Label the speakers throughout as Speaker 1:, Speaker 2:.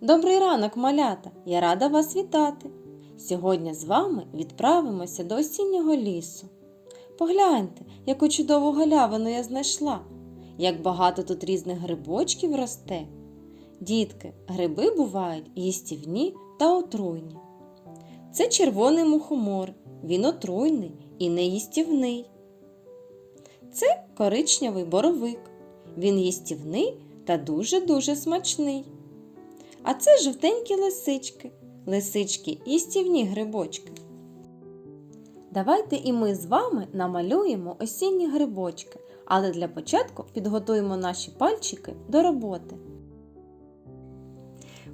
Speaker 1: Добрий ранок, малята! Я рада вас вітати. Сьогодні з вами відправимося до осіннього лісу. Погляньте, яку чудову галявину я знайшла, як багато тут різних грибочків росте. Дітки, гриби бувають їстівні та отруйні. Це червоний мухомор, він отруйний і неїстівний. Це коричневий боровик. Він їстівний та дуже-дуже смачний. А це жовтенькі лисички. Лисички їстівні грибочки. Давайте і ми з вами намалюємо осінні грибочки, але для початку підготуємо наші пальчики до роботи.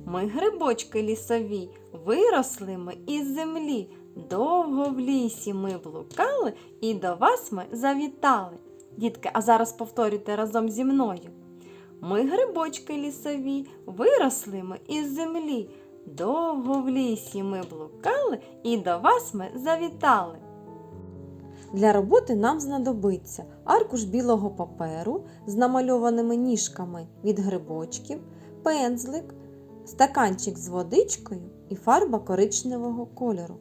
Speaker 1: Ми грибочки лісові, виросли ми із землі. Довго в лісі ми блукали і до вас ми завітали. Дітки, а зараз повторюйте разом зі мною. Ми грибочки лісові, виросли ми із землі. Довго в лісі ми блукали і до вас ми завітали. Для роботи нам знадобиться аркуш білого паперу з намальованими ніжками від грибочків, пензлик, стаканчик з водичкою і фарба коричневого кольору.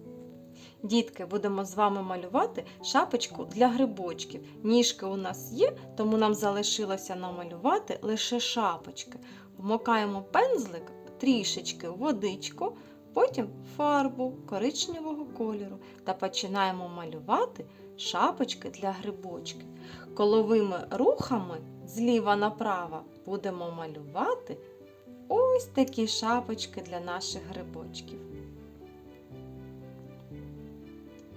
Speaker 1: Дітки, будемо з вами малювати шапочку для грибочків. Ніжки у нас є, тому нам залишилося намалювати лише шапочки. Вмокаємо пензлик трішечки водичку, потім фарбу коричневого кольору та починаємо малювати шапочки для грибочків. Коловими рухами зліва направо будемо малювати ось такі шапочки для наших грибочків.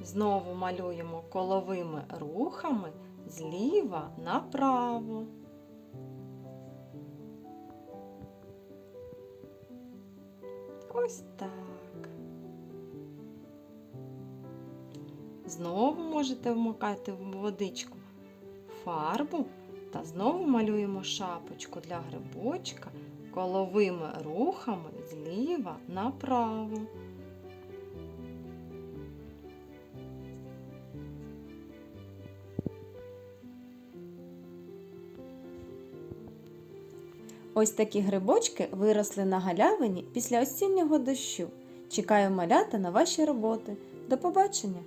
Speaker 1: Знову малюємо коловими рухами зліва направо. Ось так. Знову можете вмокати в водичку фарбу та знову малюємо шапочку для грибочка коловими рухами зліва направо. Ось такі грибочки виросли на галявині після осіннього дощу. Чекаю малята на ваші роботи. До побачення!